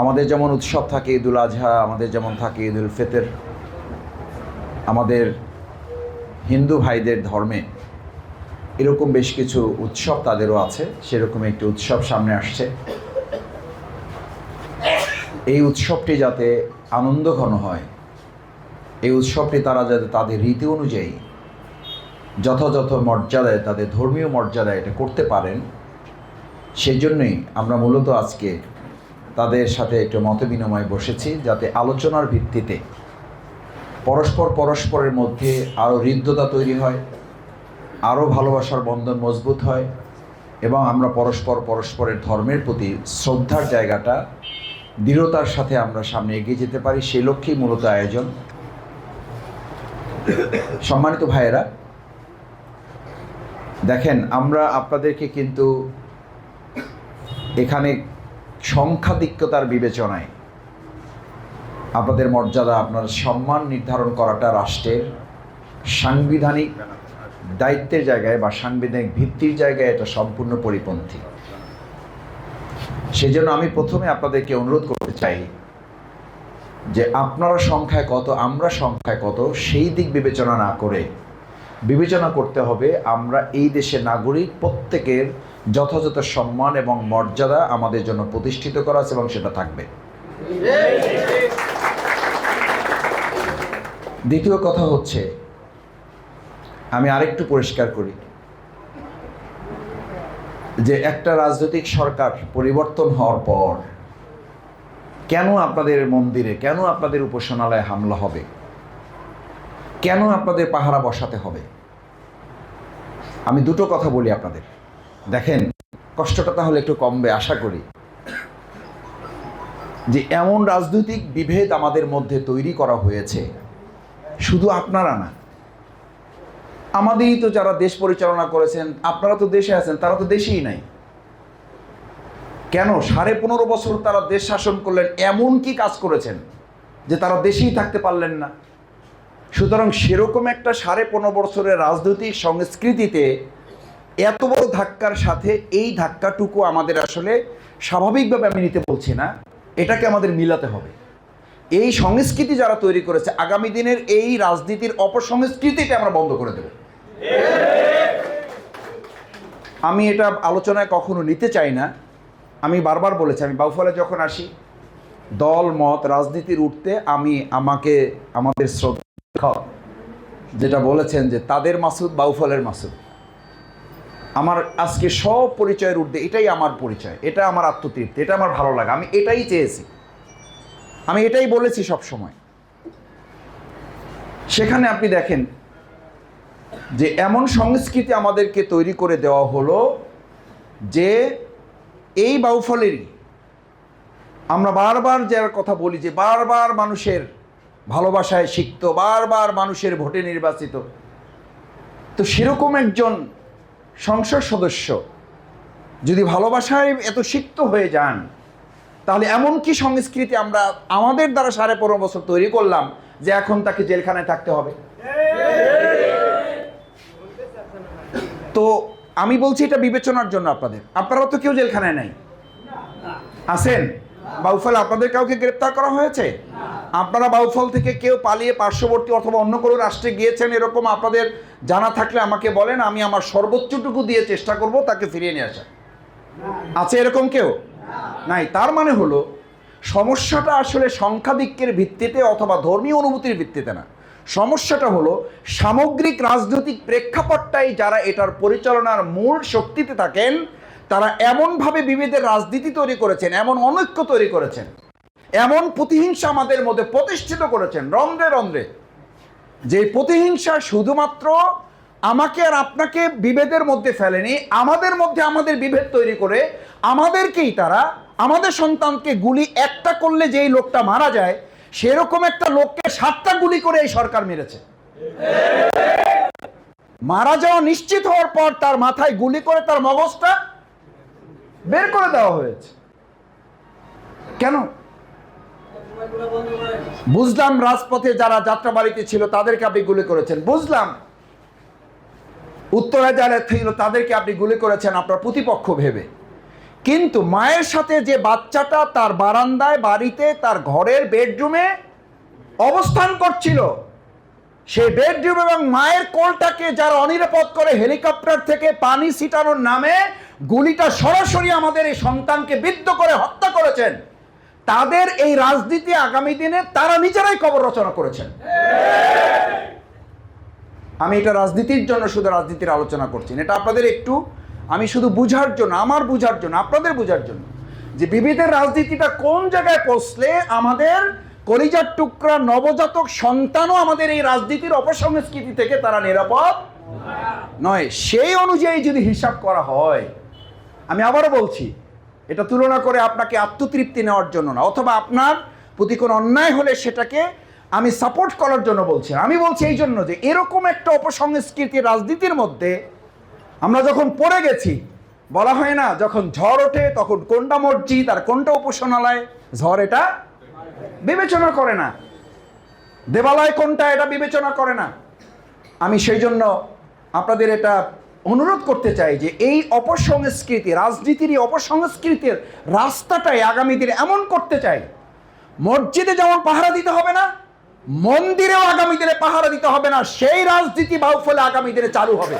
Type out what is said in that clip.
আমাদের যেমন উৎসব থাকে ঈদুল আজহা, আমাদের যেমন থাকে ঈদুল ফেতের, আমাদের হিন্দু ভাইদের ধর্মে এরকম বেশ কিছু উৎসব তাদেরও আছে, সেরকম একটি উৎসব সামনে আসছে। এই উৎসবটি যাতে আনন্দঘন হয়, এই উৎসবটি তারা যাতে তাদের রীতি অনুযায়ী যথাযথ মর্যাদায়, তাদের ধর্মীয় মর্যাদায় এটা করতে পারেন সেই জন্যই আমরা মূলত আজকে তাদের সাথে একটু মত বিনিময় বসেছি যাতে আলোচনার ভিত্তিতে পরস্পর পরস্পরের মধ্যে আরও হৃদ্যতা তৈরি হয় আরও ভালোবাসার বন্ধন মজবুত হয় এবং আমরা পরস্পর পরস্পরের ধর্মের প্রতি শ্রদ্ধার জায়গাটা, দৃঢ়তার সাথে আমরা সামনে এগিয়ে যেতে পারি। সেই লক্ষ্যেই মূলত আয়োজন। সম্মানিত ভাইয়েরা, দেখেন, আমরা আপনাদেরকে কিন্তু এখানে সংখ্যাধিক্যতার বিবেচনায় আপনাদের মর্যাদা, আপনার সম্মান নির্ধারণ করাটা রাষ্ট্রের সাংবিধানিক দায়িত্বের জায়গায় বা সাংবিধানিক ভিত্তির জায়গায় এটা সম্পূর্ণ পরিপন্থী। সেই জন্য আমি প্রথমে আপনাদেরকে অনুরোধ করতে চাই যে আপনারা সংখ্যায় কত, আমরা সংখ্যায় কত, সেই দিক বিবেচনা না করে বিবেচনা করতে হবে, আমরা এই দেশের নাগরিক, প্রত্যেকের যথাযথ সম্মান এবং মর্যাদা আমাদের জন্য প্রতিষ্ঠিত করা আছে এবং সেটা থাকবে। দ্বিতীয় কথা হচ্ছে, আমি আরেকটু পরিষ্কার করি, যে একটা রাজনৈতিক সরকার পরিবর্তন হওয়ার পর কেন আপনাদের মন্দিরে, কেন আপনাদের উপাসনালয়ে হামলা হবে? কেন আপনাদের পাহারা বসাতে হবে? আমি দুটো কথা বলি আপনাদের। দেখেন, কষ্টটা তাহলে একটু কমবে, আশা করি। যে এমন রাজনৈতিক বিভেদ আমাদের মধ্যে তৈরি করা হয়েছে, শুধু আপনারা না। আমাদেরই তো যারা দেশ পরিচালনা করেছেন, আপনারা তো দেশে আছেন, তারা তো দেশেই নাই। কেন? সাড়ে পনেরো বছর তারা দেশ শাসন করলেন, এমন কি কাজ করেছেন যে তারা দেশেই থাকতে পারলেন না? সুতরাং সেরকম একটা সাড়ে পনেরো বছরের রাজনৈতিক সংস্কৃতিতে এত বড় ধাক্কার সাথে এই ধাক্কাটুকু আমাদের আসলে স্বাভাবিকভাবে আমি নিতে বলছি না, এটাকে আমাদের মিলাতে হবে। এই সংস্কৃতি যারা তৈরি করেছে, আগামী দিনের এই রাজনীতির অপসংস্কৃতিটা আমরা বন্ধ করে দেব। আমি এটা আলোচনায় কখনো নিতে চাই না। আমি বারবার বলেছি, আমি বাউফলে যখন আসি, দল, মত, রাজনীতির উঠতে আমি আমাকে, আমাদের শ্রদ্ধা যেটা বলেছেন যে তাদের মাসুদ বাউফলের মাসুদ। আমার আজকে সব পরিচয়ের ঊর্ধ্বে এটাই আমার পরিচয়, এটা আমার আত্মতৃপ্তি, এটা আমার ভালো লাগে, আমি এটাই চেয়েছি। আমি এটাই বলেছি সব সময়। সেখানে আপনি দেখেন যে এমন সংস্কৃতি আমাদেরকে তৈরি করে দেওয়া হলো যে এই বাউফলেরই আমরা বারবার যার কথা বলি যে বারবার মানুষের ভালোবাসায় শিখত বারবার মানুষের ভোটে নির্বাচিত। তো সেরকম একজন সংসদ সদস্য যদি ভালোবাসায় এত সিক্ত হয়ে যান, তাহলে এমন কি সংস্কৃতি আমরা আমাদের দ্বারা সাড়ে পনেরো বছর তৈরি করলাম যে এখন তাকে জেলখানায় থাকতে হবে? তো আমি বলছি এটা বিবেচনার জন্য আপনাদের। আপনারা তো কেউ জেলখানায় নাই। আছেন? বাউফল আপনাদের কাউকে গ্রেপ্তার করা হয়েছে? আপনারা বাউফল থেকে কেউ পালিয়ে পার্শ্ববর্তী অথবা অন্য কোনো রাষ্ট্রে গিয়েছেন এরকম আপনাদের জানা থাকলে আমাকে বলেন, আমি আমার সর্বোচ্চটুকু দিয়ে চেষ্টা করব তাকে ফিরিয়ে নিয়ে আসা আছে এরকম কেউ? নাই। তার মানে হলো, সমস্যাটা আসলে সংখ্যাধিক্যের ভিত্তিতে অথবা ধর্মীয় অনুভূতির ভিত্তিতে না। সমস্যাটা হলো, সামগ্রিক রাজনৈতিক প্রেক্ষাপটটাই যারা এটার পরিচালনার মূল শক্তিতে থাকেন, তারা এমনভাবে বিভেদের রাজনীতি তৈরি করেছেন, এমন অনৈক্য তৈরি করেছেন এমন প্রতিহিংসা আমাদের মধ্যে প্রতিষ্ঠিত করেছেন। রন্ধ্রে রন্ধ্রে। যে প্রতিহিংসা শুধুমাত্র আমাকে আর আপনাকে বিভেদের মধ্যে ফেলেনি, আমাদের মধ্যে আমাদের বিভেদ তৈরি করে আমাদেরকেই তারা, আমাদের সন্তানকে গুলি একটা করলে যেই লোকটা মারা যায়, সেরকম একটা লোককে সাতটা গুলি করে এই সরকার মেরেছে। মারা যাওয়া নিশ্চিত হওয়ার পর তার মাথায় গুলি করে তার মগজটা বের করে দেওয়া হয়েছে। কেন? বুঝলাম রাজপথে যারা যাত্রাবাড়িতে ছিল, তাদেরকে আপনি গুলি করেছেন। বুঝলাম। উত্তরায় যারা ছিল, তাদেরকে আপনি গুলি করেছেন আপনার প্রতিপক্ষ ভেবে। কিন্তু মায়ের সাথে যে বাচ্চাটা তার বারান্দায়, বাড়িতে, তার ঘরের বেডরুমে অবস্থান করছিল সেই বেডরুম এবং মায়ের কোলটাকে যারা অনিরাপদ করে হেলিকপ্টার থেকে পানি ছিটানোর নামে গুলিটা সরাসরি আমাদের এই সন্তানকে বিদ্ধ করে হত্যা করেছেন। তাদের এই রাজনীতি আগামী দিনে তারা নিজেরাই কবর রচনা করেছেন আমি এটা রাজনীতির জন্য শুধু রাজনীতির আলোচনা করছি। এটা আপনাদের একটু, আমি শুধু বুঝার জন্য, আমার বুঝার জন্য, আপনাদের বুঝার জন্য যে বিবিধের রাজনীতিটা কোন জায়গায় পৌঁছলে আমাদের কলিজার টুকরা নবজাতক সন্তানও আমাদের এই রাজনীতির অপসংস্কৃতি থেকে তারা নিরাপদ নয় সেই অনুযায়ী যদি হিসাব করা হয়, আমি আবারও বলছি এটা তুলনা করে আপনাকে আত্মতৃপ্তি নেওয়ার জন্য না, অথবা আপনার প্রতি কোনো অন্যায় হলে সেটাকে আমি সাপোর্ট করার জন্য বলছি আমি বলছি এই জন্য যে এরকম একটা অপসংস্কৃতি রাজনীতির মধ্যে আমরা যখন পড়ে গেছি, বলা হয় না, যখন ঝড় ওঠে তখন কোনটা মসজিদ আর কোনটা উপাসনালয়, ঝড় এটা বিবেচনা করে না। দেবালয় কোনটা এটা বিবেচনা করে না। আমি সেই জন্য আপনাদের এটা অনুরোধ করতে চাই যে এই অপসংস্কৃতি, রাজনীতির এই অপসংস্কৃতির রাস্তাটাই আগামী দিনে এমন করতে চাই, মসজিদে যেমন পাহারা দিতে হবে না, মন্দিরেও আগামী দিনে পাহারা দিতে হবে না, সেই রাজনীতি বাউফলে আগামী দিনে চালু হবে।